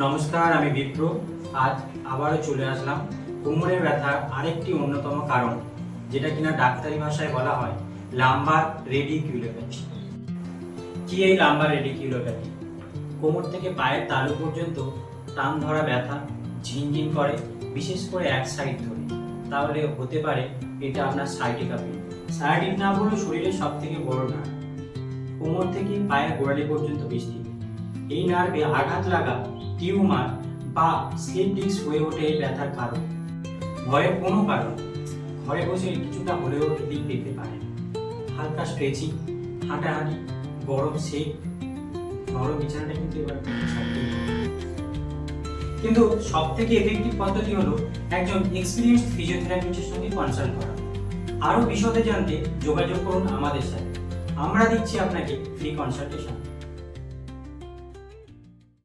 নমস্কার, আমি বিপ্র। আজ আবারও চলে আসলাম। কোমরের ব্যথার আরেকটি অন্যতম কারণ, যেটা কিনা ডাক্তারি ভাষায় বলা হয় লাম্বার রেডিকিউলোপ্যাথি। কি এই লাম্বার রেডিকিউলোপ্যাথি? কোমর থেকে পায়ের তালু পর্যন্ত টান ধরা ব্যথা, ঝিনঝিন করে, বিশেষ করে এক সাইড ধরে। তাহলে হতে পারে এটা আপনার সাইটিকা পেন সাইটিক না হলো শরীরের সব থেকে বড় না কোমর থেকে পায়ের গোড়ালি পর্যন্ত বিস্তৃত। এই নার্ভে আঘাত লাগা টিউমার বা স্লিপ হয়ে ওঠে এই ব্যথার কারণ। ভয়ের কোনো কারণ ঘরে বসে কিছুটা হলেও রিলিফ পেতে পারে। হালকা স্ট্রেচিং, হাঁটাহাঁটি, গরম সেক, নরম বিছানাটা কিন্তু এবার কিন্তু সব থেকে এফেক্টিভ পদ্ধতি হলো একজন এক্সপিরিয়েন্সড ফিজিওথেরাপিস্টের সঙ্গে কনসাল্ট করা। আরও বিশদে জানতে যোগাযোগ করুন আমাদের সাথে। আমরা দিচ্ছি আপনাকে ফ্রি কনসালটেশন